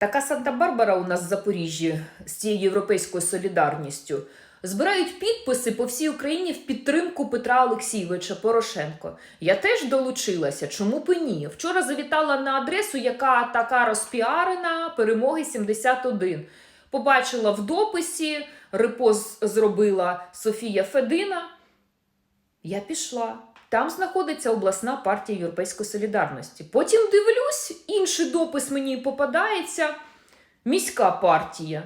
Така Санта-Барбара у нас в Запоріжжі з цією європейською солідарністю. Збирають підписи по всій Україні в підтримку Петра Олексійовича Порошенко. Я теж долучилася. Чому б і ні? Вчора завітала на адресу, яка така розпіарена перемоги 71. Побачила в дописі, репост зробила Софія Федина. Я пішла. Там знаходиться обласна партія Європейської солідарності. Потім дивлюсь, інший допис мені попадається. Міська партія.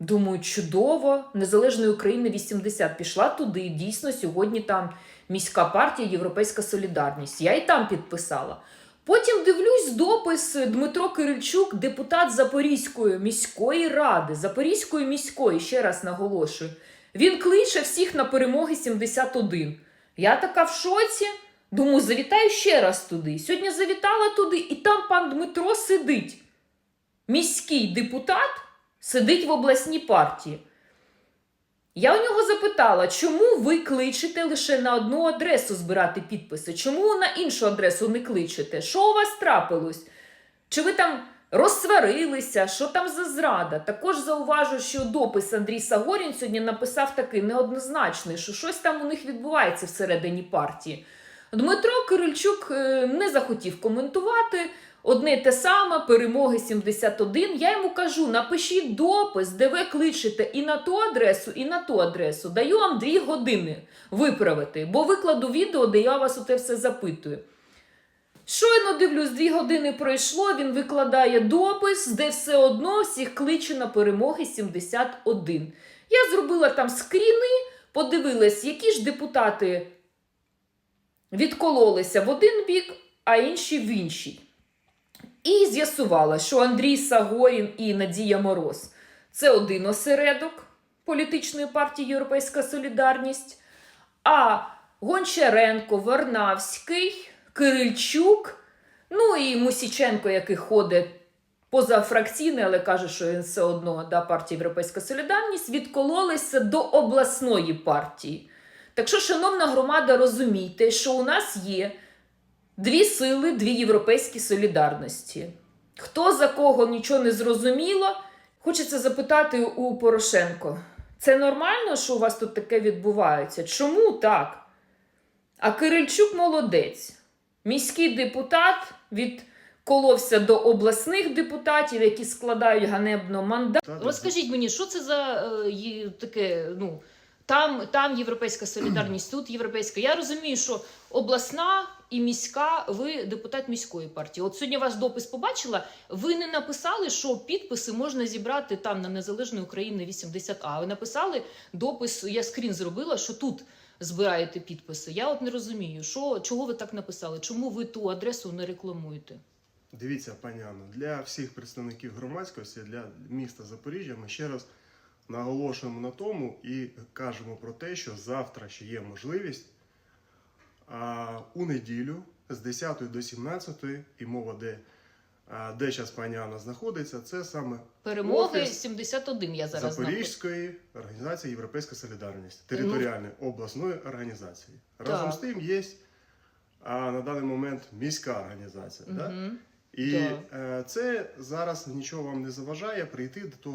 Думаю, чудово, Незалежної України 80 пішла туди. Дійсно, сьогодні там міська партія Європейська Солідарність. Я і там підписала. Потім дивлюсь допис Дмитро Кирильчук, депутат Запорізької міської ради, Запорізької міської, ще раз наголошую. Він кличе всіх на перемоги 71. Я така в шоці. Думаю, завітаю ще раз туди. Сьогодні завітала туди, і там пан Дмитро сидить. Міський депутат сидить в обласній партії. Я у нього запитала, чому ви кличете лише на одну адресу збирати підписи? Чому на іншу адресу не кличете? Що у вас трапилось? Чи ви там розсварилися? Що там за зрада? Також зауважу, що допис Андрій Сагорін сьогодні написав такий неоднозначний, що щось там у них відбувається всередині партії. Дмитро Кирильчук е, не захотів коментувати. Одне й те саме, перемоги 71. Я йому кажу: напишіть допис, де ви кличете і на ту адресу, і на ту адресу. Даю вам дві години виправити, бо викладу відео, де я вас оте все запитую. Щойно дивлюсь, дві години пройшло. Він викладає допис, де все одно всіх кличе на перемоги 71. Я зробила там скріни, подивилась, які ж депутати відкололися в один бік, а інші в інший. І з'ясувала, що Андрій Сагорін і Надія Мороз це один осередок політичної партії Європейська Солідарність, а Гончаренко, Варнавський, Кирильчук, ну і Мусіченко, який ходить позафракційний, але каже, що він все одно да, партія Європейська Солідарність, відкололися до обласної партії. Так що, шановна громада, розумійте, що у нас є дві сили, дві європейські солідарності. Хто за кого нічого не зрозуміло, хочеться запитати у Порошенко: це нормально, що у вас тут таке відбувається? Чому так? А Кирильчук молодець. Міський депутат відколовся до обласних депутатів, які складають ганебно мандат. Розкажіть мені, що це за е, таке, ну. Там, там європейська солідарність, тут європейська. Я розумію, що обласна і міська, ви депутат міської партії. От сьогодні ваш допис побачила. Ви не написали, що підписи можна зібрати там на Незалежної України 80 А. Ви написали допис, я скрін зробила, що тут збираєте підписи. Я от не розумію, що, чого ви так написали? Чому ви ту адресу не рекламуєте? Дивіться, пані Анно, для всіх представників громадськості, для міста Запоріжжя ми ще раз наголошуємо на тому і кажемо про те, що завтра ще є можливість у неділю з 10 до 17, і мова, де, де зараз пані Анна знаходиться, це саме Перемоги Офіс 71 я зараз. Запорізької організації Європейська Солідарність, територіальної обласної організації. Так. Разом з тим є а, на даний момент міська організація. Да? І Так. е, це зараз нічого вам не заважає прийти до того